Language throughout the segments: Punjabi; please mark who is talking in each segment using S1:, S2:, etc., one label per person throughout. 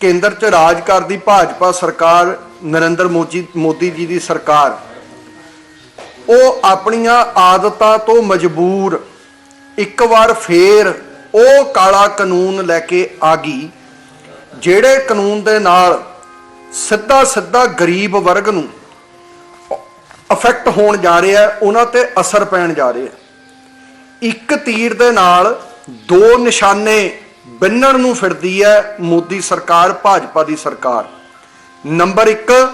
S1: ਕੇਂਦਰ 'ਚ ਰਾਜ ਕਰਦੀ ਭਾਜਪਾ ਸਰਕਾਰ ਨਰਿੰਦਰ ਮੋਦੀ ਮੋਦੀ ਜੀ ਦੀ ਸਰਕਾਰ। ਉਹ ਆਪਣੀਆਂ ਆਦਤਾਂ ਤੋਂ ਮਜਬੂਰ ਇੱਕ ਵਾਰ ਫੇਰ ਉਹ ਕਾਲਾ ਕਾਨੂੰਨ ਲੈ ਕੇ ਆ ਗਈ, ਜਿਹੜੇ ਕਾਨੂੰਨ ਦੇ ਨਾਲ ਸਿੱਧਾ ਸਿੱਧਾ ਗਰੀਬ ਵਰਗ ਨੂੰ ਅਫੈਕਟ ਹੋਣ ਜਾ ਰਿਹਾ, ਉਹਨਾਂ ਤੇ ਅਸਰ ਪੈਣ ਜਾ ਰਿਹਾ। ਇੱਕ ਤੀਰ ਦੇ ਨਾਲ ਦੋ ਨਿਸ਼ਾਨੇ ਬੰਨਣ ਨੂੰ ਫਿਰਦੀ ਹੈ ਮੋਦੀ ਸਰਕਾਰ, ਭਾਜਪਾ ਦੀ ਸਰਕਾਰ। ਨੰਬਰ 1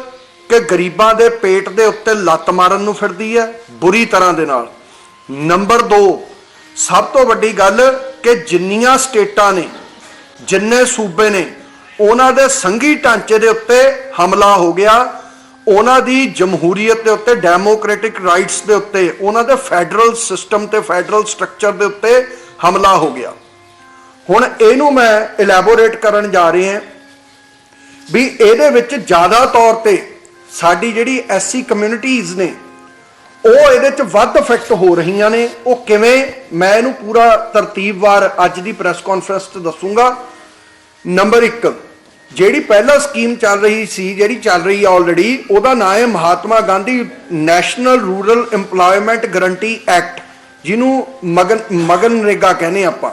S1: ਕਿ ਗਰੀਬਾਂ ਦੇ ਪੇਟ ਦੇ ਉੱਤੇ ਲੱਤ ਮਾਰਨ ਨੂੰ ਫਿਰਦੀ ਹੈ ਬੁਰੀ ਤਰ੍ਹਾਂ ਦੇ ਨਾਲ। ਨੰਬਰ 2 ਸਭ ਤੋਂ ਵੱਡੀ ਗੱਲ ਕਿ ਜਿੰਨੀਆਂ ਸਟੇਟਾਂ ਨੇ, ਜਿੰਨੇ ਸੂਬੇ ਨੇ, ਉਹਨਾਂ ਦੇ ਸੰਘੀ ਢਾਂਚੇ ਦੇ ਉੱਤੇ ਹਮਲਾ ਹੋ ਗਿਆ। ਉਹਨਾਂ ਦੀ ਜਮਹੂਰੀਅਤ ਦੇ ਉੱਤੇ, ਡੈਮੋਕ੍ਰੈਟਿਕ ਰਾਈਟਸ ਦੇ ਉੱਤੇ, ਉਹਨਾਂ ਦੇ ਫੈਡਰਲ ਸਿਸਟਮ ਤੇ, ਫੈਡਰਲ ਸਟਰਕਚਰ ਦੇ ਉੱਤੇ ਹਮਲਾ ਹੋ ਗਿਆ। ਹੁਣ ਇਹਨੂੰ ਮੈਂ ਇਲੈਬੋਰੇਟ ਕਰਨ ਜਾ ਰਿਹਾ ਹਾਂ ਵੀ ਇਹਦੇ ਵਿੱਚ ਜ਼ਿਆਦਾ ਤੌਰ ਤੇ ਸਾਡੀ ਜਿਹੜੀ ਐਸਸੀ ਕਮਿਊਨਿਟੀਆਂ ਨੇ, ਉਹ ਇਹਦੇ ਚ ਵੱਧ ਇਫੈਕਟ ਹੋ ਰਹੀਆਂ ਨੇ। ਉਹ ਕਿਵੇਂ? ਮੈਂ ਇਹਨੂੰ ਪੂਰਾ ਤਰਤੀਬਵਾਰ ਅੱਜ ਦੀ ਪ੍ਰੈਸ ਕਾਨਫਰੰਸ 'ਚ ਦੱਸੂਗਾ। ਨੰਬਰ 1 ਜਿਹੜੀ ਪਹਿਲਾ ਸਕੀਮ ਚੱਲ ਰਹੀ ਸੀ, ਜਿਹੜੀ ਚੱਲ ਰਹੀ ਹੈ ਆਲਰੇਡੀ ਉਹਦਾ ਨਾਮ ਹੈ Mahatma Gandhi national rural EMPLOYMENT guarantee act ਜਿਹਨੂੰ ਮਗਨ, ਮਗਨਰੇਗਾ ਕਹਿੰਦੇ ਆਪਾਂ।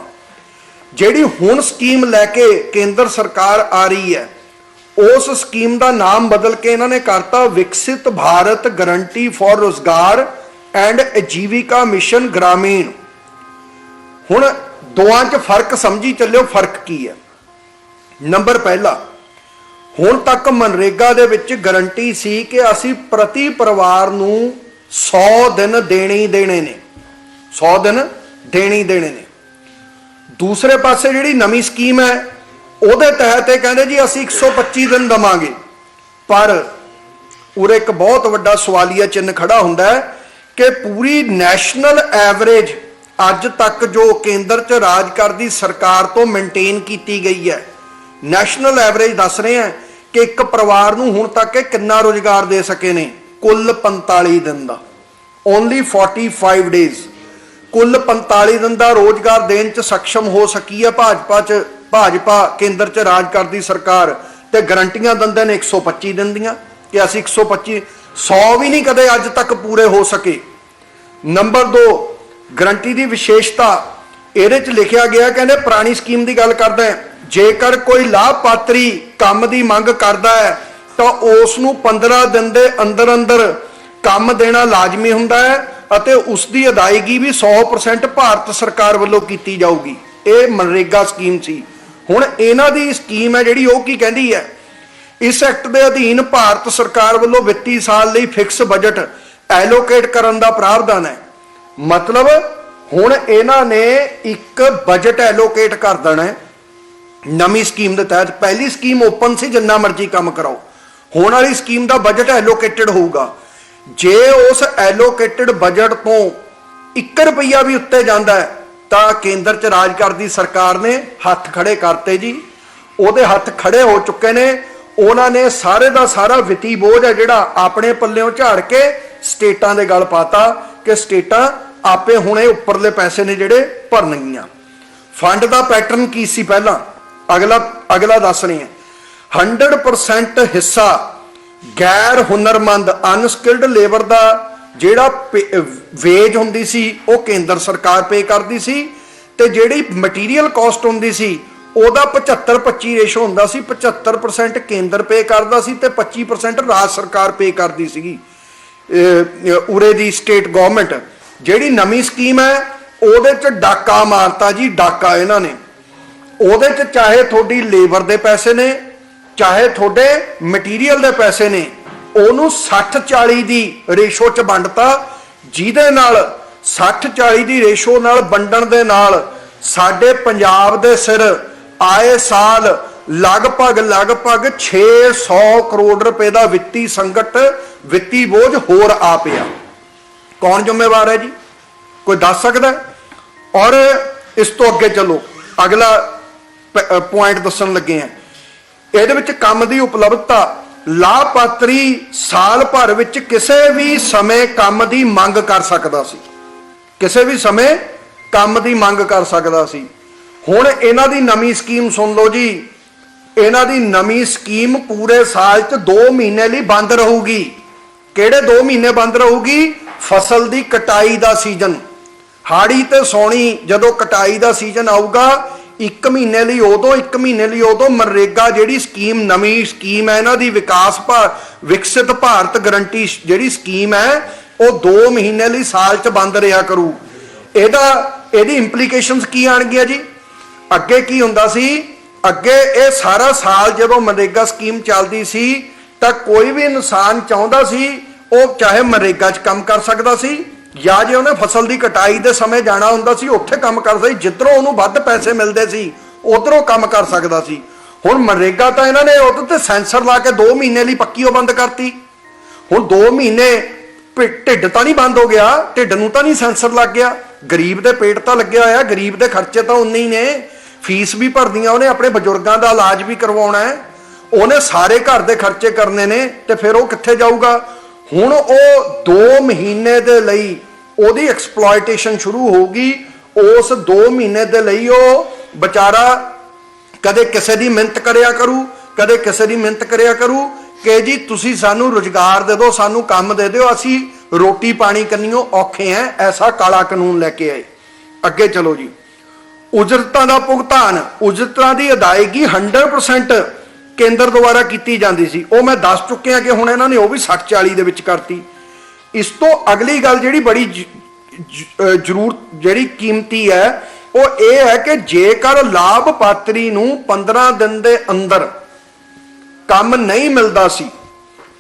S1: ਜਿਹੜੀ ਹੁਣ ਸਕੀਮ ਲੈ ਕੇ ਕੇਂਦਰ ਸਰਕਾਰ ਆ ਰਹੀ ਹੈ, ਉਸ ਸਕੀਮ ਦਾ ਨਾਮ ਬਦਲ ਕੇ ਇਹਨਾਂ ਨੇ ਕਰਤਾ Viksit Bharat guarantee for Rozgar and Ajeevika mission Gramin. ਹੁਣ ਦੋਆਂ 'ਚ ਫ਼ਰਕ ਸਮਝੀ ਚੱਲਿਓ ਫ਼ਰਕ ਕੀ ਹੈ। ਨੰਬਰ ਪਹਿਲਾ, ਹੁਣ ਤੱਕ ਮਨਰੇਗਾ ਦੇ ਵਿੱਚ ਗਰੰਟੀ ਸੀ ਕਿ ਅਸੀਂ ਪ੍ਰਤੀ ਪਰਿਵਾਰ ਨੂੰ 100 ਦਿਨ ਦੇਣੇ ਹੀ ਦੇਣੇ ਨੇ। 100 ਦਿਨ ਦੇਣੇ ਹੀ ਦੇਣੇ ਨੇ। ਦੂਸਰੇ ਪਾਸੇ ਜਿਹੜੀ ਨਵੀਂ ਸਕੀਮ ਹੈ, ਉਹਦੇ ਤਹਿਤ ਇਹ ਕਹਿੰਦੇ ਜੀ ਅਸੀਂ 125 ਦਿਨ ਦਵਾਂਗੇ। ਪਰ ਉਰੇ ਇੱਕ ਬਹੁਤ ਵੱਡਾ ਸਵਾਲੀਆ ਚਿੰਨ ਖੜਾ ਹੁੰਦਾ ਹੈ ਕਿ ਪੂਰੀ ਨੈਸ਼ਨਲ ਐਵਰੇਜ ਅੱਜ ਤੱਕ ਜੋ ਕੇਂਦਰ 'ਚ ਰਾਜ ਕਰਦੀ ਸਰਕਾਰ ਤੋਂ ਮੇਨਟੇਨ ਕੀਤੀ ਗਈ ਹੈ। ਨੈਸ਼ਨਲ ਐਵਰੇਜ ਦੱਸ ਰਹੇ ਹਾਂ ਕਿ ਇੱਕ ਪਰਿਵਾਰ ਨੂੰ ਹੁਣ ਤੱਕ ਇਹ ਕਿੰਨਾ ਰੋਜ਼ਗਾਰ ਦੇ ਸਕੇ ਨੇ? ਕੁੱਲ 45 ਦਿਨ ਦਾ। ਓਨਲੀ 45 ਡੇਜ਼ ਕੁੱਲ 45 ਦਿਨ ਦਾ ਰੋਜ਼ਗਾਰ ਦੇਣ 'ਚ ਸક્ષਮ ਹੋ ਸਕੀ ਹੈ ਭਾਜਪਾ 'ਚ, ਭਾਜਪਾ ਕੇਂਦਰ 'ਚ ਰਾਜ ਕਰਦੀ ਸਰਕਾਰ ਤੇ ਗਰੰਟੀਆਂ ਦਿੰਦੇ ਨੇ 125 ਦਿਨ ਦੀਆਂ ਕਿ ਅਸੀਂ 125 100 ਵੀ ਨਹੀਂ ਕਦੇ ਅੱਜ ਤੱਕ ਪੂਰੇ ਹੋ ਸਕੇ। ਨੰਬਰ 2 ਗਰੰਟੀ ਦੀ ਵਿਸ਼ੇਸ਼ਤਾ। ਇਹਦੇ 'ਚ ਲਿਖਿਆ ਗਿਆ ਕਹਿੰਦੇ ਪੁਰਾਣੀ ਸਕੀਮ ਦੀ ਗੱਲ ਕਰਦਾ ਹੈ, ਜੇਕਰ ਕੋਈ ਲਾਭਪਾਤਰੀ ਕੰਮ ਦੀ ਮੰਗ ਕਰਦਾ ਹੈ, ਤਾਂ ਉਸ ਨੂੰ 15 ਦਿਨ ਦੇ ਅੰਦਰ ਅੰਦਰ ਕੰਮ ਦੇਣਾ ਲਾਜ਼ਮੀ ਹੁੰਦਾ ਹੈ। ਅਤੇ ਉਸ ਦੀ ਅਦਾਇਗੀ ਵੀ 100% ਭਾਰਤ ਸਰਕਾਰ ਵੱਲੋਂ ਕੀਤੀ ਜਾਊਗੀ। ਇਹ ਮਨਰੇਗਾ ਸਕੀਮ ਸੀ। ਹੁਣ ਇਹਨਾਂ ਦੀ ਸਕੀਮ ਹੈ ਜਿਹੜੀ ਉਹ ਕੀ ਕਹਿੰਦੀ ਹੈ? ਇਸ ਐਕਟ ਦੇ ਅਧੀਨ ਭਾਰਤ ਸਰਕਾਰ ਵੱਲੋਂ ਵਿੱਤੀ ਸਾਲ ਲਈ ਫਿਕਸ ਬਜਟ ਐਲੋਕੇਟ ਕਰਨ ਦਾ ਪ੍ਰਾਵਧਾਨ ਹੈ। ਮਤਲਬ ਹੁਣ ਇਹਨਾਂ ਨੇ ਇੱਕ ਬਜਟ ਐਲੋਕੇਟ ਕਰ ਦੇਣਾ ਹੈ। ਨਵੀਂ ਸਕੀਮ ਦੇ ਤਹਿਤ ਪਹਿਲੀ ਸਕੀਮ ਓਪਨ ਸੀ, ਜਿੰਨਾ ਮਰਜ਼ੀ ਕੰਮ ਕਰਾਓ। ਹੁਣ ਵਾਲੀ ਸਕੀਮ ਦਾ ਬਜਟ ਐਲੋਕੇਟਡ ਹੋਊਗਾ। ਜੇ ਉਸ ਐਲੋਕੇਟਡ ਬਜਟ ਤੋਂ 1 ਰੁਪਈਆ ਵੀ ਉੱਤੇ ਜਾਂਦਾ ਤਾਂ ਕੇਂਦਰ 'ਚ ਰਾਜ ਕਰਦੀ ਸਰਕਾਰ ਨੇ ਹੱਥ ਖੜੇ ਕਰਤੇ ਜੀ। ਉਹਦੇ ਹੱਥ ਖੜੇ ਹੋ ਚੁੱਕੇ ਨੇ। ਉਹਨਾਂ ਨੇ ਸਾਰੇ ਦਾ ਸਾਰਾ ਵਿੱਤੀ ਬੋਝ ਹੈ ਜਿਹੜਾ ਆਪਣੇ ਪੱਲਿਓਂ ਝਾੜ ਕੇ ਸਟੇਟਾਂ ਦੇ ਗਲ ਪਾਤਾ ਕਿ ਸਟੇਟਾਂ ਆਪੇ ਹੁਣੇ ਉੱਪਰਲੇ ਪੈਸੇ ਨੇ ਜਿਹੜੇ ਭਰਨਗੀਆਂ। ਫੰਡ ਦਾ ਪੈਟਰਨ ਕੀ ਸੀ ਪਹਿਲਾਂ? ਅਗਲਾ ਅਗਲਾ ਦੱਸ ਰਹੀ ਹੈ। 100% ਹਿੱਸਾ ਗੈਰ ਹੁਨਰਮੰਦ ਅਨਸਕਿਲਡ ਲੇਬਰ ਦਾ ਜਿਹੜਾ ਵੇਜ ਹੁੰਦੀ ਸੀ, ਉਹ ਕੇਂਦਰ ਸਰਕਾਰ ਪੇ ਕਰਦੀ ਸੀ ਤੇ ਜਿਹੜੀ ਮਟੀਰੀਅਲ ਕਾਸਟ ਹੁੰਦੀ ਸੀ, ਉਹਦਾ 75 25 ਰੇਸ਼ੋ ਹੁੰਦਾ ਸੀ 75% ਕੇਂਦਰ ਪੇ ਕਰਦਾ ਸੀ ਤੇ 25% ਰਾਜ ਸਰਕਾਰ ਪੇ ਕਰਦੀ ਸੀਗੀ। ਉਰੇ ਦੀ ਸਟੇਟ ਗਵਰਨਮੈਂਟ ਜਿਹੜੀ ਨਵੀਂ ਸਕੀਮ ਹੈ, ਉਹਦੇ ਚ ਡਾਕਾ ਮਾਰਤਾ ਜੀ, ਡਾਕਾ ਇਹਨਾਂ ਨੇ। ਉਹਦੇ ਚ ਚਾਹੇ ਤੁਹਾਡੀ ਲੇਬਰ ਦੇ ਪੈਸੇ ਨੇ ਚਾਹੇ ਤੁਹਾਡੇ ਮਟੀਰੀਅਲ ਦੇ ਪੈਸੇ ਨੇ, ਉਹਨੂੰ 60 40 ਦੀ ਰੇਸ਼ੋ ਚ ਵੰਡਤਾ, ਜਿਹਦੇ ਨਾਲ 60 40 ਦੀ ਰੇਸ਼ੋ ਨਾਲ ਵੰਡਣ ਦੇ ਨਾਲ ਸਾਡੇ ਪੰਜਾਬ ਦੇ ਸਿਰ ਆਏ ਸਾਲ ਲਗਭਗ ਲਗਭਗ 600 ਕਰੋੜ ਰੁਪਏ ਦਾ ਵਿੱਤੀ ਸੰਕਟ, ਵਿੱਤੀ ਬੋਝ ਹੋਰ ਆ ਪਿਆ। ਕੌਣ ਜ਼ਿੰਮੇਵਾਰ ਹੈ ਜੀ? ਕੋਈ ਦੱਸ ਸਕਦਾ? ਔਰ ਇਸ ਤੋਂ ਅੱਗੇ ਚਲੋ। ਅਗਲਾ ਪੁਆਇੰਟ ਦੱਸਣ ਲੱਗੇ ਆ ਇਹਦੇ ਵਿੱਚ ਕੰਮ ਦੀ ਉਪਲਬਧਤਾ ਲਾਭਪਾਤਰੀ ਸਾਲ ਭਰ ਵਿੱਚ ਕਿਸੇ ਵੀ ਸਮੇਂ ਕੰਮ ਦੀ ਮੰਗ ਕਰ ਸਕਦਾ ਸੀ। ਕਿਸੇ ਵੀ ਸਮੇਂ ਕੰਮ ਦੀ ਮੰਗ ਕਰ ਸਕਦਾ ਸੀ। ਹੁਣ ਇਹਨਾਂ ਦੀ ਨਵੀਂ ਸਕੀਮ ਸੁਣ ਲਓ ਜੀ। ਇਹਨਾਂ ਦੀ ਨਵੀਂ ਸਕੀਮ ਪੂਰੇ ਸਾਲ 'ਚ 2 ਮਹੀਨੇ ਲਈ ਬੰਦ ਰਹੂਗੀ। ਕਿਹੜੇ 2 ਮਹੀਨੇ ਬੰਦ ਰਹੂਗੀ? ਫਸਲ ਦੀ ਕਟਾਈ ਦਾ ਸੀਜ਼ਨ। ਹਾੜੀ ਤੇ ਸੌਣੀ ਜਦੋਂ ਕਟਾਈ ਦਾ ਸੀਜ਼ਨ ਆਊਗਾ ਇੱਕ ਮਹੀਨੇ ਲਈ ਉਦੋਂ, ਇੱਕ ਮਹੀਨੇ ਲਈ ਉਦੋਂ ਮਨਰੇਗਾ ਜਿਹੜੀ ਸਕੀਮ, ਨਵੀਂ ਸਕੀਮ ਹੈ ਇਹਨਾਂ ਦੀ ਵਿਕਾਸ ਭਾ, ਵਿਕਸਿਤ ਭਾਰਤ ਗਰੰਟੀ ਜਿਹੜੀ ਸਕੀਮ ਹੈ, ਉਹ 2 ਮਹੀਨੇ ਲਈ ਸਾਲ 'ਚ ਬੰਦ ਰਿਹਾ ਕਰੂ। ਇਹਦਾ, ਇਹਦੀ ਇੰਪਲੀਕੇਸ਼ਨਸ ਕੀ ਆਣਗੀਆਂ ਜੀ? ਅੱਗੇ ਕੀ ਹੁੰਦਾ ਸੀ? ਅੱਗੇ ਇਹ ਸਾਰਾ ਸਾਲ ਜਦੋਂ ਮਨਰੇਗਾ ਸਕੀਮ ਚੱਲਦੀ ਸੀ, ਤਾਂ ਕੋਈ ਵੀ ਇਨਸਾਨ ਚਾਹੁੰਦਾ ਸੀ, ਉਹ ਚਾਹੇ ਮਨਰੇਗਾ 'ਚ ਕੰਮ ਕਰ ਸਕਦਾ ਸੀ। ਜਾਂ ਜੇ ਉਹਨੇ ਫਸਲ ਦੀ ਕਟਾਈ ਦੇ ਸਮੇਂ ਜਾਣਾ ਹੁੰਦਾ ਸੀ, ਉੱਥੇ ਕੰਮ ਕਰਦਾ ਸੀ, ਜਿੱਧਰੋਂ ਉਹਨੂੰ ਵੱਧ ਪੈਸੇ ਮਿਲਦੇ ਸੀ, ਉਧਰੋਂ ਕੰਮ ਕਰ ਸਕਦਾ ਸੀ। ਹੁਣ ਮਨਰੇਗਾ ਤਾਂ ਇਹਨਾਂ ਨੇ ਉਹਦੇ ਤੇ ਸੈਂਸਰ ਲਾ ਕੇ 2 ਮਹੀਨੇ ਲਈ ਪੱਕੀ ਉਹ ਬੰਦ ਕਰਤੀ। ਹੁਣ 2 ਮਹੀਨੇ ਭਿ- ਢਿੱਡ ਤਾਂ ਨਹੀਂ ਬੰਦ ਹੋ ਗਿਆ, ਢਿੱਡ ਨੂੰ ਤਾਂ ਨਹੀਂ ਸੈਂਸਰ ਲੱਗ ਗਿਆ। ਗਰੀਬ ਦੇ ਪੇਟ ਤਾਂ ਲੱਗਿਆ ਹੋਇਆ, ਗਰੀਬ ਦੇ ਖਰਚੇ ਤਾਂ ਉਨੇ ਹੀ ਨੇ। ਫੀਸ ਵੀ ਭਰਦੀਆਂ ਉਹਨੇ, ਆਪਣੇ ਬਜ਼ੁਰਗਾਂ ਦਾ ਇਲਾਜ ਵੀ ਕਰਵਾਉਣਾ ਹੈ। ਉਹਨੇ ਸਾਰੇ ਘਰ ਦੇ ਖਰਚੇ ਕਰਨੇ ਨੇ ਤੇ ਫਿਰ ਉਹ ਕਿੱਥੇ ਜਾਊਗਾ? ਹੁਣ ਉਹ 2 ਮਹੀਨੇ ਦੇ ਲਈ ਉਹਦੀ ਐਕਸਪਲੋਇਟੇਸ਼ਨ ਸ਼ੁਰੂ ਹੋਊਗੀ, ਉਸ 2 ਮਹੀਨੇ ਦੇ ਲਈ ਉਹ ਵਿਚਾਰਾ ਕਦੇ ਕਿਸੇ ਦੀ ਮਿਹਨਤ ਕਰਿਆ ਕਰੂ, ਕਦੇ ਕਿਸੇ ਦੀ ਮਿਹਨਤ ਕਰਿਆ ਕਰੂ ਕਿ ਜੀ ਤੁਸੀਂ ਸਾਨੂੰ ਰੁਜ਼ਗਾਰ ਦੇ ਦਿਓ, ਸਾਨੂੰ ਕੰਮ ਦੇ ਦਿਓ, ਅਸੀਂ ਰੋਟੀ ਪਾਣੀ ਕੰਨੀਓ ਔਖੇ ਐ, ਐਸਾ ਕਾਲਾ ਕਾਨੂੰਨ ਲੈ ਕੇ ਆਏ। ਅੱਗੇ ਚਲੋ ਜੀ। ਉਜਰਤਾਂ ਦਾ ਭੁਗਤਾਨ, ਉਜਰਤਾਂ ਦੀ ਅਦਾਇਗੀ 100% ਕੇਂਦਰ ਦੁਆਰਾ ਕੀਤੀ ਜਾਂਦੀ ਸੀ। ਉਹ ਮੈਂ ਦੱਸ ਚੁੱਕਿਆ ਕਿ ਹੁਣ ਇਹਨਾਂ ਨੇ ਉਹ ਵੀ 60 40 ਦੇ ਵਿੱਚ ਕਰਤੀ। ਇਸ ਤੋਂ ਅਗਲੀ ਗੱਲ ਜਿਹੜੀ ਬੜੀ ਜ਼ਰੂਰ, ਜਿਹੜੀ ਕੀਮਤੀ ਹੈ, ਉਹ ਇਹ ਹੈ ਕਿ ਜੇਕਰ ਲਾਭਪਾਤਰੀ ਨੂੰ 15 ਦਿਨ ਦੇ ਅੰਦਰ ਕੰਮ ਨਹੀਂ ਮਿਲਦਾ ਸੀ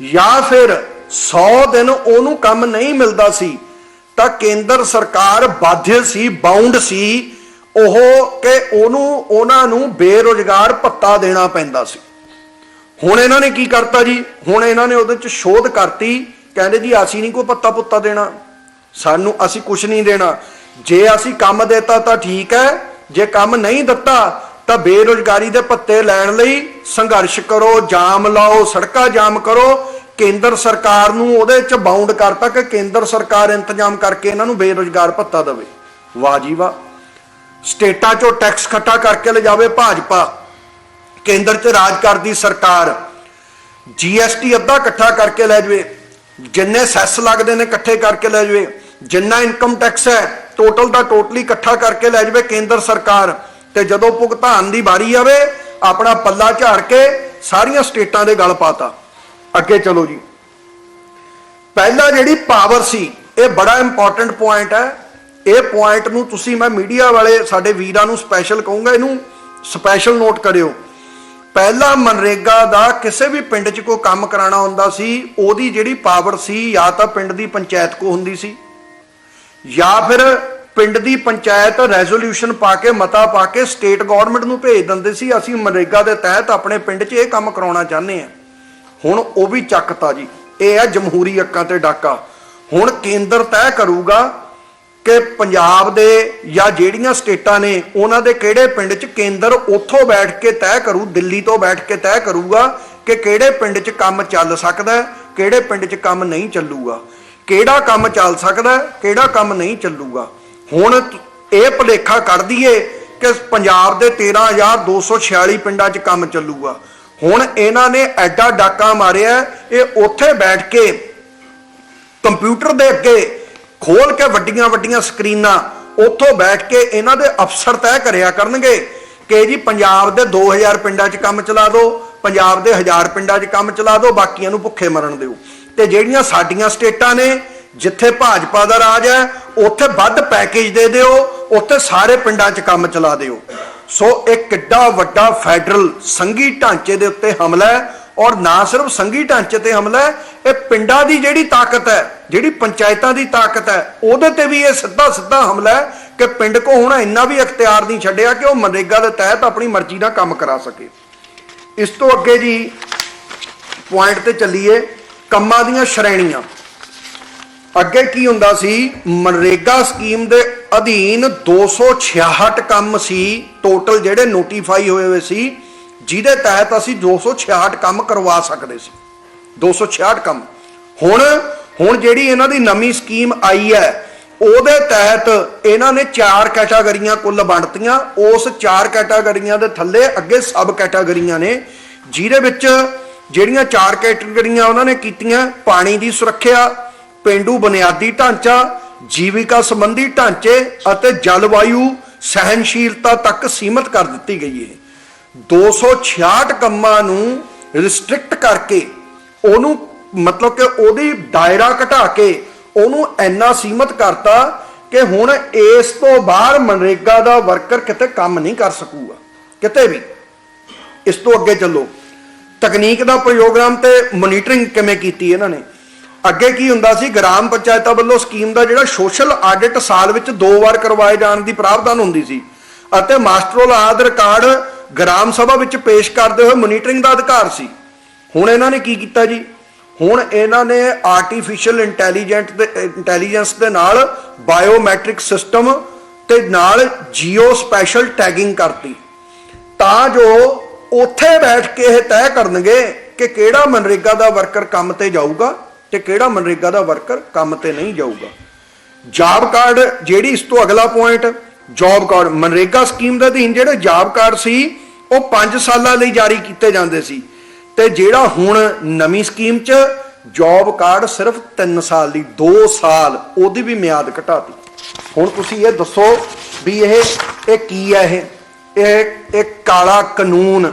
S1: ਜਾਂ ਫਿਰ 100 ਦਿਨ ਉਹਨੂੰ ਕੰਮ ਨਹੀਂ ਮਿਲਦਾ ਸੀ, ਤਾਂ ਕੇਂਦਰ ਸਰਕਾਰ ਬਾਧਿਤ ਸੀ ਬਾਉਂਡ ਸੀ, ਉਹ ਕਿ ਉਹਨੂੰ, ਉਹਨਾਂ ਨੂੰ ਬੇਰੋਜ਼ਗਾਰ ਭੱਤਾ ਦੇਣਾ ਪੈਂਦਾ ਸੀ। ਹੁਣ ਇਹਨਾਂ ਨੇ ਕੀ ਕਰਤਾ ਜੀ? ਹੁਣ ਇਹਨਾਂ ਨੇ ਉਹਦੇ ਚ ਸ਼ੋਧ ਕਰਤੀ ਕਹਿੰਦੇ ਜੀ ਅਸੀਂ ਨਹੀਂ ਕੋਈ ਪੱਤਾ ਪੁੱਤਾ ਦੇਣਾ। ਸਾਨੂੰ ਅਸੀਂ ਕੁਝ ਨਹੀਂ ਦੇਣਾ। ਜੇ ਅਸੀਂ ਕੰਮ ਦਿੱਤਾ ਤਾਂ ਠੀਕ ਹੈ। ਜੇ ਕੰਮ ਨਹੀਂ ਦਿੱਤਾ ਤਾਂ ਬੇਰੋਜ਼ਗਾਰੀ ਦੇ ਭੱਤੇ ਲੈਣ ਲਈ ਸੰਘਰਸ਼ ਕਰੋ, ਜਾਮ ਲਾਓ, ਸੜਕਾਂ ਜਾਮ ਕਰੋ। ਕੇਂਦਰ ਸਰਕਾਰ ਨੂੰ ਉਹਦੇ ਚ ਬਾਉਂਡ ਕਰਤਾ ਕਿ ਕੇਂਦਰ ਸਰਕਾਰ ਇੰਤਜ਼ਾਮ ਕਰਕੇ ਇਹਨਾਂ ਨੂੰ ਬੇਰੋਜ਼ਗਾਰ ਭੱਤਾ ਦੇਵੇ। ਵਾਹ ਜੀ ਵਾਹ। ਸਟੇਟਾਂ ਚੋਂ ਟੈਕਸ ਇਕੱਠਾ ਕਰਕੇ ਲਿਜਾਵੇ ਭਾਜਪਾ। ਕੇਂਦਰ 'ਚ ਰਾਜ ਕਰਦੀ ਸਰਕਾਰ। ਜੀਐਸਟੀ ਅੱਧਾ ਇਕੱਠਾ ਕਰਕੇ ਲੈ ਜਾਵੇ। ਜਿੰਨੇ ਸੈਸ ਲੱਗਦੇ ਨੇ ਇਕੱਠੇ ਕਰਕੇ ਲੈ ਜਾਵੇ, ਜਿੰਨਾ ਇਨਕਮ ਟੈਕਸ ਹੈ ਟੋਟਲ ਦਾ ਟੋਟਲੀ ਇਕੱਠਾ ਕਰਕੇ ਲੈ ਜਾਵੇ ਕੇਂਦਰ ਸਰਕਾਰ। ਤੇ ਜਦੋਂ ਭੁਗਤਾਨ ਦੀ ਵਾਰੀ ਆਵੇ, ਆਪਣਾ ਪੱਲਾ ਝਾੜ ਕੇ ਸਾਰੀਆਂ ਸਟੇਟਾਂ ਦੇ ਗਲ ਪਾਤਾ। ਅੱਗੇ ਚਲੋ ਜੀ। ਪਹਿਲਾ ਜਿਹੜੀ ਪਾਵਰ ਸੀ, ਇਹ ਬੜਾ ਇੰਪੋਰਟੈਂਟ ਪੁਆਇੰਟ ਹੈ। ਇਹ ਪੁਆਇੰਟ ਨੂੰ ਤੁਸੀਂ ਮੈਂ ਮੀਡੀਆ ਵਾਲੇ ਸਾਡੇ ਵੀਰਾਂ ਨੂੰ ਸਪੈਸ਼ਲ ਕਹੂੰਗਾ, ਇਹਨੂੰ ਸਪੈਸ਼ਲ ਨੋਟ ਕਰਿਓ। ਪਹਿਲਾਂ ਮਨਰੇਗਾ ਦਾ ਕਿਸੇ ਵੀ ਪਿੰਡ 'ਚ ਕੋਈ ਕੰਮ ਕਰਾਉਣਾ ਹੁੰਦਾ ਸੀ, ਉਹਦੀ ਜਿਹੜੀ ਪਾਵਰ ਸੀ, ਜਾਂ ਤਾਂ ਪਿੰਡ ਦੀ ਪੰਚਾਇਤ ਕੋ ਹੁੰਦੀ ਸੀ। ਜਾਂ ਫਿਰ ਪਿੰਡ ਦੀ ਪੰਚਾਇਤ ਰੈਜ਼ੋਲੂਸ਼ਨ ਪਾ ਕੇ, ਮਤਾ ਪਾ ਕੇ ਸਟੇਟ ਗਵਰਨਮੈਂਟ ਨੂੰ ਭੇਜ ਦਿੰਦੇ ਸੀ, ਅਸੀਂ ਮਨਰੇਗਾ ਦੇ ਤਹਿਤ ਆਪਣੇ ਪਿੰਡ 'ਚ ਇਹ ਕੰਮ ਕਰਾਉਣਾ ਚਾਹੁੰਦੇ ਹਾਂ। ਹੁਣ ਉਹ ਵੀ ਚੱਕਤਾ ਜੀ। ਇਹ ਹੈ ਜਮਹੂਰੀ ਅੱਕਾਂ ਤੇ ਡਾਕਾ। ਹੁਣ ਕੇਂਦਰ ਤੈਅ ਕਰੂਗਾ ਕਿ ਪੰਜਾਬ ਦੇ ਜਾਂ ਜਿਹੜੀਆਂ ਸਟੇਟਾਂ ਨੇ ਉਹਨਾਂ ਦੇ ਕਿਹੜੇ ਪਿੰਡ 'ਚ ਕੇਂਦਰ ਉੱਥੋਂ ਬੈਠ ਕੇ ਤੈਅ ਕਰੂ, ਦਿੱਲੀ ਤੋਂ ਬੈਠ ਕੇ ਤੈਅ ਕਰੂਗਾ ਕਿ ਕਿਹੜੇ ਪਿੰਡ 'ਚ ਕੰਮ ਚੱਲ ਸਕਦਾ, ਕਿਹੜੇ ਪਿੰਡ 'ਚ ਕੰਮ ਨਹੀਂ ਚੱਲੂਗਾ। ਕਿਹੜਾ ਕੰਮ ਚੱਲ ਸਕਦਾ, ਕਿਹੜਾ ਕੰਮ ਨਹੀਂ ਚੱਲੂਗਾ। ਹੁਣ ਇਹ ਭੁਲੇਖਾ ਕੱਢ ਦਈਏ ਕਿ ਪੰਜਾਬ ਦੇ 13246 ਪਿੰਡਾਂ 'ਚ ਕੰਮ ਚੱਲੂਗਾ। ਹੁਣ ਇਹਨਾਂ ਨੇ ਐਡਾ ਡਾਕਾ ਮਾਰਿਆ, ਇਹ ਉੱਥੇ ਬੈਠ ਕੇ ਕੰਪਿਊਟਰ ਦੇ ਅੱਗੇ ਖੋਲ ਕੇ ਵੱਡੀਆਂ ਵੱਡੀਆਂ ਸਕਰੀਨਾਂ ਉੱਥੋਂ ਬੈਠ ਕੇ ਇਹਨਾਂ ਦੇ ਅਫਸਰ ਤੈਅ ਕਰਿਆ ਕਰਨਗੇ ਕਿ ਜੀ ਪੰਜਾਬ ਦੇ 2000 ਪਿੰਡਾਂ 'ਚ ਕੰਮ ਚਲਾ ਦਿਓ, ਪੰਜਾਬ ਦੇ 1000 ਪਿੰਡਾਂ 'ਚ ਕੰਮ ਚਲਾ ਦਿਓ, ਬਾਕੀਆਂ ਨੂੰ ਭੁੱਖੇ ਮਰਨ ਦਿਓ। ਤੇ ਜਿਹੜੀਆਂ ਸਾਡੀਆਂ ਸਟੇਟਾਂ ਨੇ, ਜਿੱਥੇ ਭਾਜਪਾ ਦਾ ਰਾਜ ਹੈ, ਉੱਥੇ ਵੱਧ ਪੈਕੇਜ ਦੇ ਦਿਓ, ਉੱਥੇ ਸਾਰੇ ਪਿੰਡਾਂ 'ਚ ਕੰਮ ਚਲਾ ਦਿਓ। ਸੋ ਇਹ ਕਿੱਡਾ ਵੱਡਾ ਫੈਡਰਲ ਸੰਘੀ ਢਾਂਚੇ ਦੇ ਉੱਤੇ ਹਮਲਾ ਹੈ ਔਰ ਨਾ ਸਿਰਫ ਸੰਘੀ ਢਾਂਚੇ ਤੇ ਹਮਲਾ ਹੈ, ਇਹ ਪਿੰਡਾਂ ਦੀ ਜਿਹੜੀ ਤਾਕਤ ਹੈ, ਜਿਹੜੀ ਪੰਚਾਇਤਾਂ ਦੀ ਤਾਕਤ ਹੈ, ਉਹਦੇ ਤੇ ਵੀ ਇਹ ਸਿੱਧਾ ਸਿੱਧਾ ਹਮਲਾ ਹੈ ਕਿ ਪਿੰਡ ਕੋ ਹੁਣ ਇੰਨਾ ਵੀ ਅਖਤਿਆਰ ਨਹੀਂ ਛੱਡਿਆ ਕਿ ਉਹ ਮਨਰੇਗਾ ਦੇ ਤਹਿਤ ਆਪਣੀ ਮਰਜ਼ੀ ਨਾਲ ਕੰਮ ਕਰਾ ਸਕੇ। ਇਸ ਤੋਂ ਅੱਗੇ ਜੀ ਪੁਆਇੰਟ ਤੇ ਚੱਲੀਏ, ਕੰਮਾਂ ਦੀਆਂ ਸ਼੍ਰੇਣੀਆਂ। ਅੱਗੇ ਕੀ ਹੁੰਦਾ ਸੀ, ਮਨਰੇਗਾ ਸਕੀਮ ਦੇ ਅਧੀਨ 266 ਕੰਮ ਸੀ ਟੋਟਲ ਜਿਹੜੇ ਨੋਟੀਫਾਈ ਹੋਏ ਹੋਏ ਸੀ ਜਿਹਦੇ ਤਹਿਤ ਅਸੀਂ 266 ਕੰਮ ਕਰਵਾ ਸਕਦੇ ਸੀ। 266 ਕੰਮ। ਹੁਣ ਹੁਣ ਜਿਹੜੀ ਇਹਨਾਂ ਦੀ ਨਵੀਂ ਸਕੀਮ ਆਈ ਹੈ, ਉਹਦੇ ਤਹਿਤ ਇਹਨਾਂ ਨੇ ਚਾਰ ਕੈਟਾਗਰੀਆਂ ਕੁੱਲ ਵੰਡਤੀਆਂ। ਉਸ ਚਾਰ ਕੈਟਾਗਰੀਆਂ ਦੇ ਥੱਲੇ ਅੱਗੇ ਸਬ ਕੈਟਾਗਰੀਆਂ ਨੇ, ਜਿਹਦੇ ਵਿੱਚ ਜਿਹੜੀਆਂ ਚਾਰ ਕੈਟਾਗਰੀਆਂ ਉਹਨਾਂ ਨੇ ਕੀਤੀਆਂ, ਪਾਣੀ ਦੀ ਸੁਰੱਖਿਆ, ਪਿੰਡੂ ਬੁਨਿਆਦੀ ਢਾਂਚਾ, ਜੀਵਿਕਾ ਸੰਬੰਧੀ ਢਾਂਚੇ ਅਤੇ ਜਲਵਾਯੂ ਸਹਿਨਸ਼ੀਲਤਾ ਤੱਕ ਸੀਮਤ ਕਰ ਦਿੱਤੀ ਗਈ ਹੈ। 266 ਕੰਮਾਂ ਨੂੰ ਰਿਸਟ੍ਰਿਕਟ ਕਰਕੇ ਉਹਨੂੰ ਮਤਲਬ ਕਿ ਉਹਦੀ ਦਾਇਰਾ ਘਟਾ ਕੇ ਉਹਨੂੰ ਇੰਨਾ ਸੀਮਤ ਕਰਤਾ ਕਿ ਹੁਣ ਇਸ ਤੋਂ ਬਾਹਰ ਮਨਰੇਗਾ ਦਾ ਵਰਕਰ ਕਿਤੇ ਕੰਮ ਨਹੀਂ ਕਰ ਸਕੂਗਾ, ਕਿਤੇ ਵੀ। ਇਸ ਤੋਂ ਅੱਗੇ ਚੱਲੋ। ਤਕਨੀਕ ਦਾ ਪ੍ਰੋਗਰਾਮ ਤੇ ਮੋਨੀਟਰਿੰਗ ਕਿਵੇਂ ਕੀਤੀ ਇਹਨਾਂ ਨੇ? ਅੱਗੇ ਕੀ ਹੁੰਦਾ ਸੀ? ਗ੍ਰਾਮ ਪੰਚਾਇਤਾਂ ਵੱਲੋਂ ਸਕੀਮ ਦਾ ਜਿਹੜਾ ਸੋਸ਼ਲ ਆਡਿਟ ਸਾਲ ਵਿੱਚ ਦੋ ਵਾਰ ਕਰਵਾਏ ਜਾਣ ਦੀ ਪ੍ਰਾਵਧਾਨ ਹੁੰਦੀ ਸੀ ਅਤੇ ਮਾਸਟਰੋਲ ਆਦ ਰਿਕਾਰਡ ਗ੍ਰਾਮ ਸਭਾ ਵਿੱਚ ਪੇਸ਼ ਕਰਦੇ ਹੋਏ ਮੋਨੀਟਰਿੰਗ ਦਾ ਅਧਿਕਾਰ ਸੀ। ਹੁਣ ਇਹਨਾਂ ਨੇ ਕੀ ਕੀਤਾ ਜੀ? ਹੁਣ ਇਹਨਾਂ ਨੇ ਆਰਟੀਫੀਸ਼ੀਅਲ ਇੰਟੈਲੀਜੈਂਟ ਦੇ ਇੰਟੈਲੀਜੈਂਸ ਦੇ ਨਾਲ ਬਾਇਓਮੈਟ੍ਰਿਕ ਸਿਸਟਮ ਤੇ ਨਾਲ ਜੀਓ ਸਪੈਸ਼ਲ ਟੈਗਿੰਗ ਕਰਤੀ। ਤਾਂ ਜੋ ਉੱਥੇ ਬੈਠ ਕੇ ਇਹ ਤੈਅ ਕਰਨਗੇ ਕਿ ਕਿਹੜਾ ਮਨਰੇਗਾ ਦਾ ਵਰਕਰ ਕੰਮ ਤੇ ਜਾਊਗਾ ਤੇ ਕਿਹੜਾ ਮਨਰੇਗਾ ਦਾ ਵਰਕਰ ਕੰਮ ਤੇ ਨਹੀਂ ਜਾਊਗਾ। ਜੌਬ ਕਾਰਡ ਜਿਹੜੀ ਇਸ ਤੋਂ ਅਗਲਾ point job card MNREGA scheme ਦੇ ਅਧੀਨ ਜਿਹੜੇ ਜੌਬ ਕਾਰਡ ਸੀ, ਉਹ 5 ਸਾਲਾਂ ਲਈ ਜਾਰੀ ਕੀਤੇ ਜਾਂਦੇ ਸੀ। ਤੇ ਜਿਹੜਾ ਹੁਣ ਨਵੀਂ ਸਕੀਮ 'ਚ ਜੌਬ ਕਾਰਡ ਸਿਰਫ 3 ਸਾਲ ਦੀ 2 ਸਾਲ, ਉਹਦੀ ਵੀ ਮਿਆਦ ਘਟਾਤੀ। ਹੁਣ ਤੁਸੀਂ ਇਹ ਦੱਸੋ ਵੀ ਇਹ ਇਹ ਕੀ ਹੈ ਇਹ? ਇਹ ਇਹ ਕਾਲਾ ਕਾਨੂੰਨ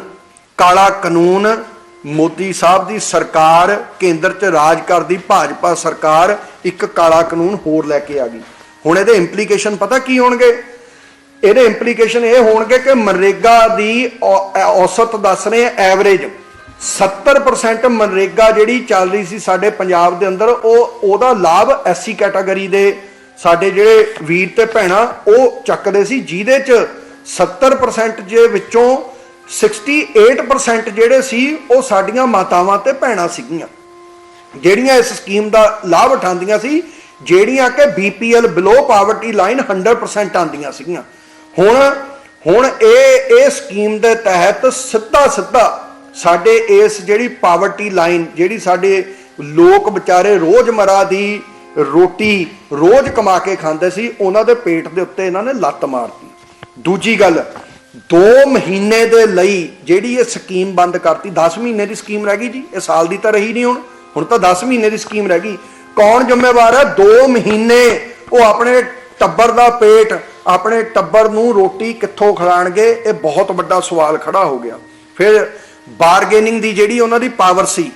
S1: ਕਾਲਾ ਕਾਨੂੰਨ ਮੋਦੀ ਸਾਹਿਬ ਦੀ ਸਰਕਾਰ, ਕੇਂਦਰ 'ਚ ਰਾਜ ਕਰਦੀ ਭਾਜਪਾ ਸਰਕਾਰ, ਇੱਕ ਕਾਲਾ ਕਾਨੂੰਨ ਹੋਰ ਲੈ ਕੇ ਆ ਗਈ। ਹੁਣ ਇਹਦੇ ਇੰਪਲੀਕੇਸ਼ਨ ਪਤਾ ਕੀ ਹੋਣਗੇ? ਇਹਦੇ ਇੰਪਲੀਕੇਸ਼ਨ ਇਹ ਹੋਣਗੇ ਕਿ ਮਨਰੇਗਾ ਦੀ ਔਸਤ ਦੱਸ ਰਹੇ ਐਵਰੇਜ 70% ਮਨਰੇਗਾ ਜਿਹੜੀ ਚੱਲ ਰਹੀ ਸੀ ਸਾਡੇ ਪੰਜਾਬ ਦੇ ਅੰਦਰ, ਉਹ, ਉਹਦਾ ਲਾਭ ਐਸਸੀ ਕੈਟਾਗਰੀ ਦੇ ਸਾਡੇ ਜਿਹੜੇ ਵੀਰ ਤੇ ਭੈਣਾਂ, ਉਹ ਚੱਕਦੇ ਸੀ, ਜਿਹਦੇ ਚ 70% ਜੇ ਵਿੱਚੋਂ 68% ਜਿਹੜੇ ਸੀ, ਉਹ ਸਾਡੀਆਂ ਮਾਤਾਵਾਂ ਤੇ ਭੈਣਾਂ ਸੀਗੀਆਂ। ਜਿਹੜੀਆਂ ਇਸ ਸਕੀਮ ਦਾ ਲਾਭ ਉਠਾਉਂਦੀਆਂ ਸੀ, ਜਿਹੜੀਆਂ ਕਿ ਬੀਪੀਐਲ ਬਿਲੋ ਪਾਵਰਟੀ ਲਾਈਨ 100% ਆਉਂਦੀਆਂ ਸੀਗੀਆਂ। ਹੁਣ ਹੁਣ ਇਹ ਇਹ ਸਕੀਮ ਦੇ ਤਹਿਤ ਸਿੱਧਾ ਸਿੱਧਾ ਸਾਡੇ ਇਸ ਜਿਹੜੀ ਪਾਵਰਟੀ ਲਾਈਨ ਜਿਹੜੀ ਸਾਡੇ ਲੋਕ ਵਿਚਾਰੇ ਰੋਜ਼ਮਰਾ ਦੀ ਰੋਟੀ ਰੋਜ਼ ਕਮਾ ਕੇ ਖਾਂਦੇ ਸੀ, ਉਹਨਾਂ ਦੇ ਪੇਟ ਦੇ ਉੱਤੇ ਇਹਨਾਂ ਨੇ ਲੱਤ ਮਾਰਤੀ। ਦੂਜੀ ਗੱਲ 2 ਮਹੀਨੇ ਦੇ ਲਈ ਜਿਹੜੀ ਇਹ ਸਕੀਮ ਬੰਦ ਕਰਤੀ 10 ਮਹੀਨੇ ਦੀ ਸਕੀਮ ਰਹਿ ਗਈ ਜੀ, ਇਹ ਸਾਲ ਦੀ ਤਾਂ ਰਹੀ ਨਹੀਂ ਹੁਣ ਹੁਣ ਤਾਂ 10 ਮਹੀਨੇ ਦੀ ਸਕੀਮ ਰਹਿ ਗਈ। ਕੌਣ ਜ਼ਿੰਮੇਵਾਰ ਹੈ? 2 ਮਹੀਨੇ ਉਹ ਆਪਣੇ ਟੱਬਰ ਦਾ ਪੇਟ ਆਪਣੇ ਟੱਬਰ ਨੂੰ ਰੋਟੀ ਕਿੱਥੋਂ ਖਿਲਾਣਗੇ, ਇਹ ਬਹੁਤ ਵੱਡਾ ਸਵਾਲ ਖੜਾ ਹੋ ਗਿਆ। ਫਿਰ ਬਾਰਗੇਨਿੰਗ ਦੀ ਜਿਹੜੀ ਉਹਨਾਂ ਦੀ ਪਾਵਰ ਸੀ,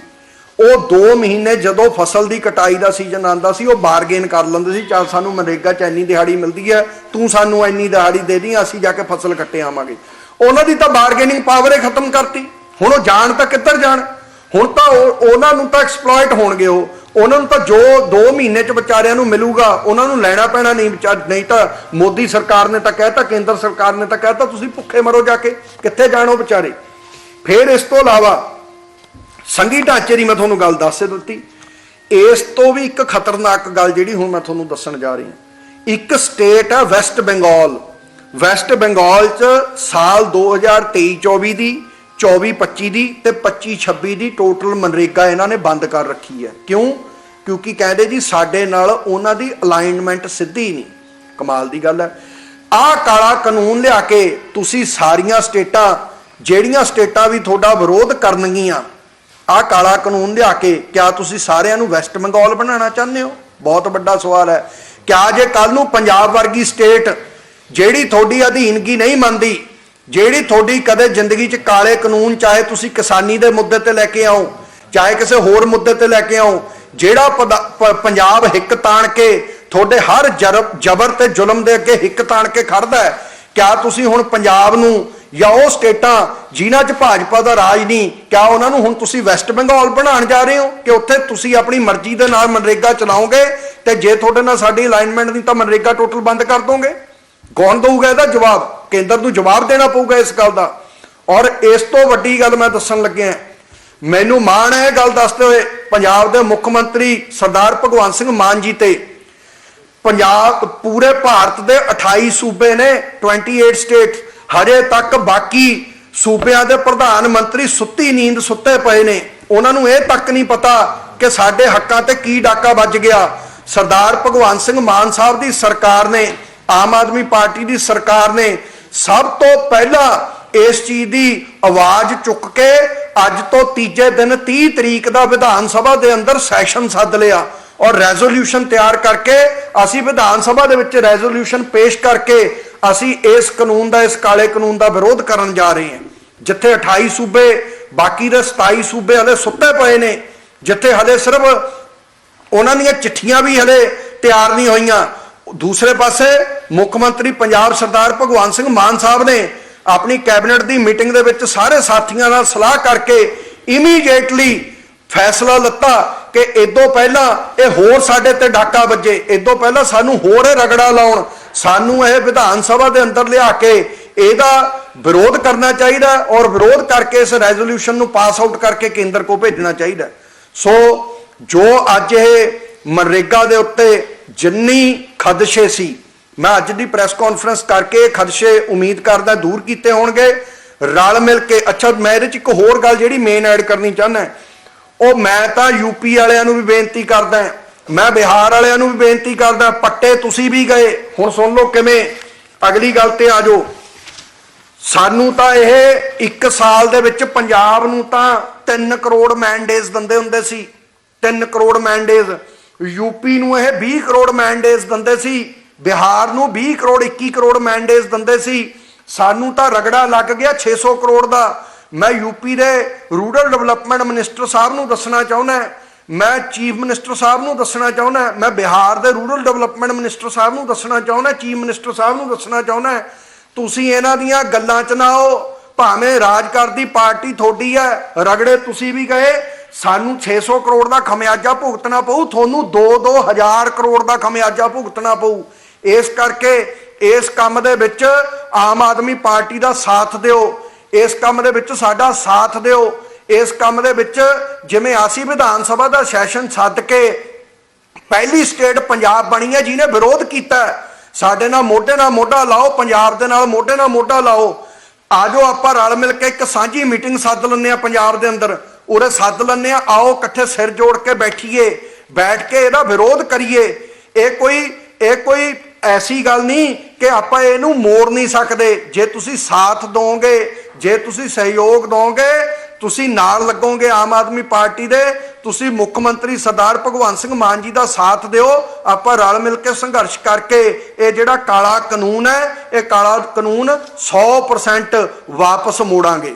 S1: ਉਹ 2 ਮਹੀਨੇ ਜਦੋਂ ਫਸਲ ਦੀ ਕਟਾਈ ਦਾ ਸੀਜ਼ਨ ਆਂਦਾ ਸੀ, ਉਹ ਬਾਰਗੇਨ ਕਰ ਲੈਂਦੇ ਸੀ, ਚੱਲ ਸਾਨੂੰ ਮਨਰੇਗਾ ਚ ਇੰਨੀ ਦਿਹਾੜੀ ਮਿਲਦੀ ਹੈ, ਤੂੰ ਸਾਨੂੰ ਇੰਨੀ ਦਿਹਾੜੀ ਦੇ ਦੀ ਅਸੀਂ ਜਾ ਕੇ ਫਸਲ ਕੱਟੇ ਆਵਾਂਗੇ। ਉਹਨਾਂ ਦੀ ਤਾਂ ਬਾਰਗੇਨਿੰਗ ਪਾਵਰ ਹੀ ਖਤਮ ਕਰਤੀ। ਹੁਣ ਉਹ ਜਾਣ ਤਾਂ ਕਿੱਧਰ ਜਾਣ? ਹੁਣ ਤਾਂ ਉਹਨਾਂ ਨੂੰ ਤਾਂ ਐਕਸਪਲੋਇਟ ਹੋਣਗੇ ਉਹ। ਉਹਨਾਂ ਨੂੰ ਤਾਂ ਜੋ 2 ਮਹੀਨੇ ਚ ਵਿਚਾਰਿਆਂ ਨੂੰ ਮਿਲੂਗਾ, ਉਹਨਾਂ ਨੂੰ ਲੈਣਾ ਪੈਣਾ ਨਹੀਂ ਵਿਚਾਰ, ਨਹੀਂ ਤਾਂ ਮੋਦੀ ਸਰਕਾਰ ਨੇ ਤਾਂ ਕਹਿਤਾ, ਕੇਂਦਰ ਸਰਕਾਰ ਨੇ ਤਾਂ ਕਹਿਤਾ, ਤੁਸੀਂ ਭੁੱਖੇ ਮਰੋ ਜਾ ਕੇ। ਕਿੱਥੇ ਜਾਣੋ ਵਿਚਾਰੇ? ਫਿਰ ਇਸ ਤੋਂ ਇਲਾਵਾ ਸੰਗੀ ਢਾਂਚੇ ਦੀ ਮੈਂ ਤੁਹਾਨੂੰ ਗੱਲ ਦੱਸ ਦਿੱਤੀ। ਇਸ ਤੋਂ ਵੀ ਇੱਕ ਖਤਰਨਾਕ ਗੱਲ ਜਿਹੜੀ ਹੁਣ ਮੈਂ ਤੁਹਾਨੂੰ ਦੱਸਣ ਜਾ ਰਹੀ। ਹਾਂ ਇੱਕ ਸਟੇਟ ਹੈ ਵੈਸਟ ਬੰਗਾਲ ਵੈਸਟ ਬੰਗਾਲ ਚ ਸਾਲ 2023-24 ਦੀ 24-25 ਦੀ ਤੇ 25-26 ਦੀ ਟੋਟਲ ਮਨਰੇਗਾ ਇਹਨਾਂ ਨੇ ਬੰਦ ਕਰ ਰੱਖੀ ਹੈ। ਕਿਉਂ? ਕਿਉਂਕਿ ਕਹਿੰਦੇ ਜੀ ਸਾਡੇ ਨਾਲ ਉਹਨਾਂ ਦੀ ਅਲਾਈਨਮੈਂਟ ਸਿੱਧੀ ਨਹੀਂ। ਕਮਾਲ ਦੀ ਗੱਲ ਹੈ। ਆਹ ਕਾਲਾ ਕਾਨੂੰਨ ਲਿਆ ਕੇ ਤੁਸੀਂ ਸਾਰੀਆਂ ਸਟੇਟਾਂ, ਜਿਹੜੀਆਂ ਸਟੇਟਾਂ ਵੀ ਤੁਹਾਡਾ ਵਿਰੋਧ ਕਰਨਗੀਆਂ, ਆਹ ਕਾਲਾ ਕਾਨੂੰਨ ਲਿਆ ਕੇ ਕਿਆ ਤੁਸੀਂ ਸਾਰਿਆਂ ਨੂੰ ਵੈਸਟ ਬੰਗਾਲ ਬਣਾਉਣਾ ਚਾਹੁੰਦੇ ਹੋ? ਬਹੁਤ ਵੱਡਾ ਸਵਾਲ ਹੈ। ਕਿਆ ਜੇ ਕੱਲ ਨੂੰ ਪੰਜਾਬ ਵਰਗੀ ਸਟੇਟ ਜਿਹੜੀ ਤੁਹਾਡੀ ਅਧੀਨਗੀ ਨਹੀਂ ਮੰਨਦੀ ਜਿਹੜੀ ਤੁਹਾਡੀ ਕਦੇ ਜ਼ਿੰਦਗੀ 'ਚ ਕਾਲੇ ਕਾਨੂੰਨ, ਚਾਹੇ ਤੁਸੀਂ ਕਿਸਾਨੀ ਦੇ ਮੁੱਦੇ ਤੇ ਲੈ ਕੇ ਆਓ, ਚਾਹੇ ਕਿਸੇ ਹੋਰ ਮੁੱਦੇ ਤੇ ਲੈ ਕੇ ਆਓ, ਜਿਹੜਾ ਪਦਾ- ਪ- ਪੰਜਾਬ ਹਿੱਕ ਤਾਣ ਕੇ ਤੁਹਾਡੇ ਹਰ ਜਰ- ਜ਼ਬਰ ਤੇ ਜ਼ੁਲਮ ਦੇ ਅੱਗੇ ਹਿੱਕ ਤਾਣ ਕੇ ਖੜਦਾ ਹੈ, ਕਿਆ ਤੁਸੀਂ ਹੁਣ ਪੰਜਾਬ ਨੂੰ ਜਾਂ ਉਹ ਸਟੇਟਾਂ ਜਿਨ੍ਹਾਂ 'ਚ ਭਾਜਪਾ ਦਾ ਰਾਜ ਨਹੀਂ, ਕਿਆ ਉਹਨਾਂ ਨੂੰ ਹੁਣ ਤੁਸੀਂ ਵੈਸਟ ਬੰਗਾਲ ਬਣਾਉਣ ਜਾ ਰਹੇ ਹੋ, ਕਿ ਉੱਥੇ ਤੁਸੀਂ ਆਪਣੀ ਮਰਜ਼ੀ ਦੇ ਨਾਲ ਮਨਰੇਗਾ ਚਲਾਓਗੇ, ਤੇ ਜੇ ਤੁਹਾਡੇ ਨਾਲ ਸਾਡੀ ਅਲਾਈਨਮੈਂਟ ਨਹੀਂ ਤਾਂ ਮਨਰੇਗਾ ਟੋਟਲ ਬੰਦ ਕਰ ਦੋਗੇ? ਕੌਣ ਦਊਗਾ ਇਹਦਾ ਜਵਾਬ? ਕੇਂਦਰ ਨੂੰ ਜਵਾਬ ਦੇਣਾ ਪਊਗਾ ਇਸ ਗੱਲ ਦਾ। ਔਰ ਇਸ ਤੋਂ ਵੱਡੀ ਗੱਲ ਮੈਂ ਦੱਸਣ ਲੱਗਿਆ ਮੈਨੂੰ ਮਾਣ ਹੈ ਗੱਲ ਦੱਸਦੇ ਹੋਏ ਪੰਜਾਬ ਦੇ ਮੁੱਖ ਮੰਤਰੀ ਸਰਦਾਰ ਭਗਵੰਤ ਸਿੰਘ ਮਾਨ ਜੀ ਤੇ ਪੰਜਾਬ, ਪੂਰੇ ਭਾਰਤ ਦੇ 28 ਸੂਬੇ ਨੇ 28 ਸਟੇਟ ਹਜੇ ਤੱਕ ਬਾਕੀ ਸੂਬਿਆਂ ਦੇ ਪ੍ਰਧਾਨ ਮੰਤਰੀ ਸੁੱਤੀ ਨੀਂਦ ਸੁੱਤੇ ਪਏ ਨੇ। ਉਹਨਾਂ ਨੂੰ ਇਹ ਤੱਕ ਨਹੀਂ ਪਤਾ ਕਿ ਸਾਡੇ ਹੱਕਾਂ ਤੇ ਕੀ ਡਾਕਾ ਵੱਜ ਗਿਆ। ਸਰਦਾਰ ਭਗਵੰਤ ਸਿੰਘ ਮਾਨ ਸਾਹਿਬ ਦੀ ਸਰਕਾਰ ਨੇ, ਆਮ ਆਦਮੀ ਪਾਰਟੀ ਦੀ ਸਰਕਾਰ ਨੇ ਸਭ ਤੋਂ ਪਹਿਲਾਂ ਇਸ ਚੀਜ਼ ਦੀ ਆਵਾਜ਼ ਚੁੱਕ ਕੇ ਅੱਜ ਤੋਂ ਤੀਜੇ ਦਿਨ 30 ਤਰੀਕ ਦਾ ਵਿਧਾਨ ਸਭਾ ਦੇ ਅੰਦਰ ਸੈਸ਼ਨ ਸੱਦ ਲਿਆ ਔਰ ਰੈਜ਼ੋਲੂਸ਼ਨ ਤਿਆਰ ਕਰਕੇ ਅਸੀਂ ਵਿਧਾਨ ਸਭਾ ਦੇ ਵਿੱਚ ਰੈਜ਼ੋਲੂਸ਼ਨ ਪੇਸ਼ ਕਰਕੇ ਅਸੀਂ ਇਸ ਕਾਨੂੰਨ ਦਾ, ਇਸ ਕਾਲੇ ਕਾਨੂੰਨ ਦਾ ਵਿਰੋਧ ਕਰਨ ਜਾ ਰਹੇ ਹਾਂ। ਜਿੱਥੇ 28 ਸੂਬੇ, ਬਾਕੀ ਦੇ 27 ਸੂਬੇ ਹਲੇ ਸੁੱਤੇ ਪਏ ਨੇ, ਜਿੱਥੇ ਹਲੇ ਸਿਰਫ ਉਹਨਾਂ ਦੀਆਂ ਚਿੱਠੀਆਂ ਵੀ ਹਲੇ ਤਿਆਰ ਨਹੀਂ ਹੋਈਆਂ ਦੂਸਰੇ ਪਾਸੇ ਮੁੱਖ ਮੰਤਰੀ ਪੰਜਾਬ ਸਰਦਾਰ ਭਗਵੰਤ ਸਿੰਘ ਮਾਨ ਸਾਹਿਬ ਨੇ ਆਪਣੀ ਕੈਬਨਿਟ ਦੀ ਮੀਟਿੰਗ ਦੇ ਵਿੱਚ ਸਾਰੇ ਸਾਥੀਆਂ ਨਾਲ ਸਲਾਹ ਕਰਕੇ ਇਮੀਡੀਏਟਲੀ ਫੈਸਲਾ ਲੱਤਾ ਕਿ ਇਦੋਂ ਪਹਿਲਾਂ ਇਹ ਹੋਰ ਸਾਡੇ ਤੇ ਡਾਕਾ ਵੱਜੇ ਇਦੋਂ ਪਹਿਲਾਂ ਸਾਨੂੰ ਹੋਰ ਇਹ ਰਗੜਾ ਲਾਉਣ, ਸਾਨੂੰ ਇਹ ਵਿਧਾਨ ਸਭਾ ਦੇ ਅੰਦਰ ਲਿਆ ਕੇ ਇਹਦਾ ਵਿਰੋਧ ਕਰਨਾ ਚਾਹੀਦਾ ਔਰ ਵਿਰੋਧ ਕਰਕੇ ਇਸ ਰੈਜ਼ੋਲੂਸ਼ਨ ਨੂੰ ਪਾਸ ਆਊਟ ਕਰਕੇ ਕੇਂਦਰ ਕੋ ਭੇਜਣਾ ਚਾਹੀਦਾ। ਸੋ ਜੋ ਅੱਜ ਇਹ ਮਨਰੇਗਾ ਦੇ ਉੱਤੇ ਜਿੰਨੀ ਖਦਸ਼ੇ ਸੀ, ਮੈਂ ਅੱਜ ਦੀ ਪ੍ਰੈਸ ਕਾਨਫਰੰਸ ਕਰਕੇ ਖਦਸ਼ੇ ਉਮੀਦ ਕਰਦਾ ਦੂਰ ਕੀਤੇ ਹੋਣਗੇ। ਰਲ ਮਿਲ ਕੇ, ਅੱਛਾ, ਮੈਂ ਇਹਦੇ ਚ ਇੱਕ ਹੋਰ ਗੱਲ ਜਿਹੜੀ ਮੇਨ ਐਡ ਕਰਨੀ ਚਾਹੁੰਦਾ ਉਹ ਮੈਂ ਤਾਂ ਯੂਪੀ ਵਾਲਿਆਂ ਨੂੰ ਵੀ ਬੇਨਤੀ ਕਰਦਾ ਮੈਂ ਬਿਹਾਰ ਵਾਲਿਆਂ ਨੂੰ ਵੀ ਬੇਨਤੀ ਕਰਦਾ ਪੱਟੇ ਤੁਸੀਂ ਵੀ ਗਏ, ਹੁਣ ਸੁਣ ਲਓ ਕਿਵੇਂ ਅਗਲੀ ਗੱਲ ਤੇ ਆ ਜਾਓ। ਸਾਨੂੰ ਤਾਂ ਇਹ 1 ਸਾਲ ਦੇ ਵਿੱਚ ਪੰਜਾਬ ਨੂੰ ਤਾਂ 3 ਕਰੋੜ ਮੈਂਡੇਜ਼ ਦਿੰਦੇ ਹੁੰਦੇ ਸੀ 3 ਕਰੋੜ ਮੈਂਡੇਜ਼ ਯੂਪੀ ਨੂੰ ਇਹ 20 ਕਰੋੜ ਮੈਂਡੇਜ਼ ਦਿੰਦੇ ਸੀ, ਬਿਹਾਰ ਨੂੰ 20 ਕਰੋੜ 21 ਕਰੋੜ ਮੈਂਡੇਜ਼ ਦਿੰਦੇ ਸੀ। ਸਾਨੂੰ ਤਾਂ ਰਗੜਾ ਲੱਗ ਗਿਆ 600 ਕਰੋੜ ਦਾ। ਮੈਂ ਯੂਪੀ ਦੇ ਰੂਰਲ ਡਿਵੈਲਪਮੈਂਟ ਮਿਨਿਸਟਰ ਸਾਹਿਬ ਨੂੰ ਦੱਸਣਾ ਚਾਹੁੰਦਾ ਮੈਂ ਚੀਫ ਮਿਨਿਸਟਰ ਸਾਹਿਬ ਨੂੰ ਦੱਸਣਾ ਚਾਹੁੰਦਾ ਮੈਂ ਬਿਹਾਰ ਦੇ ਰੂਰਲ ਡਿਵੈਲਪਮੈਂਟ ਮਿਨਿਸਟਰ ਸਾਹਿਬ ਨੂੰ ਦੱਸਣਾ ਚਾਹੁੰਦਾ ਚੀਫ ਮਿਨਿਸਟਰ ਸਾਹਿਬ ਨੂੰ ਦੱਸਣਾ ਚਾਹੁੰਦਾ ਤੁਸੀਂ ਇਹਨਾਂ ਦੀਆਂ ਗੱਲਾਂ 'ਚ ਨਾ ਆਓ। ਭਾਵੇਂ ਰਾਜ ਕਰਦੀ ਪਾਰਟੀ ਤੁਹਾਡੀ ਹੈ, ਰਗੜੇ ਤੁਸੀਂ ਵੀ ਗਏ। ਸਾਨੂੰ 600 ਕਰੋੜ ਦਾ ਖਮਿਆਜਾ ਭੁਗਤਣਾ ਪਊ, ਤੁਹਾਨੂੰ 2-2 ਹਜ਼ਾਰ ਕਰੋੜ ਦਾ ਖਮਿਆਜਾ ਭੁਗਤਣਾ ਪਊ। ਇਸ ਕਰਕੇ ਇਸ ਕੰਮ ਦੇ ਵਿੱਚ ਆਮ ਆਦਮੀ ਪਾਰਟੀ ਦਾ ਸਾਥ ਦਿਓ। ਇਸ ਕੰਮ ਦੇ ਵਿੱਚ ਸਾਡਾ ਸਾਥ ਦਿਓ। ਇਸ ਕੰਮ ਦੇ ਵਿੱਚ ਜਿਵੇਂ ਆਸੀ ਵਿਧਾਨ ਸਭਾ ਦਾ ਸੈਸ਼ਨ ਸੱਦ ਕੇ ਪਹਿਲੀ ਸਟੇਟ ਪੰਜਾਬ ਬਣੀ ਹੈ, ਜਿਹਨੇ ਵਿਰੋਧ ਕੀਤਾ ਸਾਡੇ ਨਾਲ ਮੋਢੇ ਨਾਲ ਮੋਢਾ ਲਾਓ, ਪੰਜਾਬ ਦੇ ਨਾਲ ਮੋਢੇ ਨਾਲ ਮੋਢਾ ਲਾਓ। ਆਜੋ ਆਪਾਂ ਰਲ ਮਿਲ ਕੇ ਇੱਕ ਸਾਂਝੀ ਮੀਟਿੰਗ ਸੱਦ ਲੈਂਦੇ ਆ ਪੰਜਾਬ ਦੇ ਅੰਦਰ। ਉਰੇ ਸੱਦ ਲੈਂਦੇ ਆ, ਆਓ ਇਕੱਠੇ ਸਿਰ ਜੋੜ ਕੇ ਬੈਠੀਏ, ਬੈਠ ਕੇ ਇਹਦਾ ਵਿਰੋਧ ਕਰੀਏ। ਇਹ ਕੋਈ ਇਹ ਕੋਈ ਐਸੀ ਗੱਲ ਨਹੀਂ ਕਿ ਆਪਾਂ ਇਹਨੂੰ ਮੋੜ ਨਹੀਂ ਸਕਦੇ। ਜੇ ਤੁਸੀਂ ਸਾਥ ਦੋਗੇ, ਜੇ ਤੁਸੀਂ ਸਹਿਯੋਗ ਦੋਗੇ, ਤੁਸੀਂ ਨਾਲ ਲੱਗੋਗੇ ਆਮ ਆਦਮੀ ਪਾਰਟੀ ਦੇ, ਤੁਸੀਂ ਮੁੱਖ ਮੰਤਰੀ ਸਰਦਾਰ ਭਗਵੰਤ ਸਿੰਘ ਮਾਨ ਜੀ ਦਾ ਸਾਥ ਦਿਓ, ਆਪਾਂ ਰਲ ਮਿਲ ਕੇ ਸੰਘਰਸ਼ ਕਰਕੇ ਇਹ ਜਿਹੜਾ ਕਾਲਾ ਕਾਨੂੰਨ ਹੈ, ਇਹ ਕਾਲਾ ਕਾਨੂੰਨ 100% ਵਾਪਸ ਮੋੜਾਂਗੇ।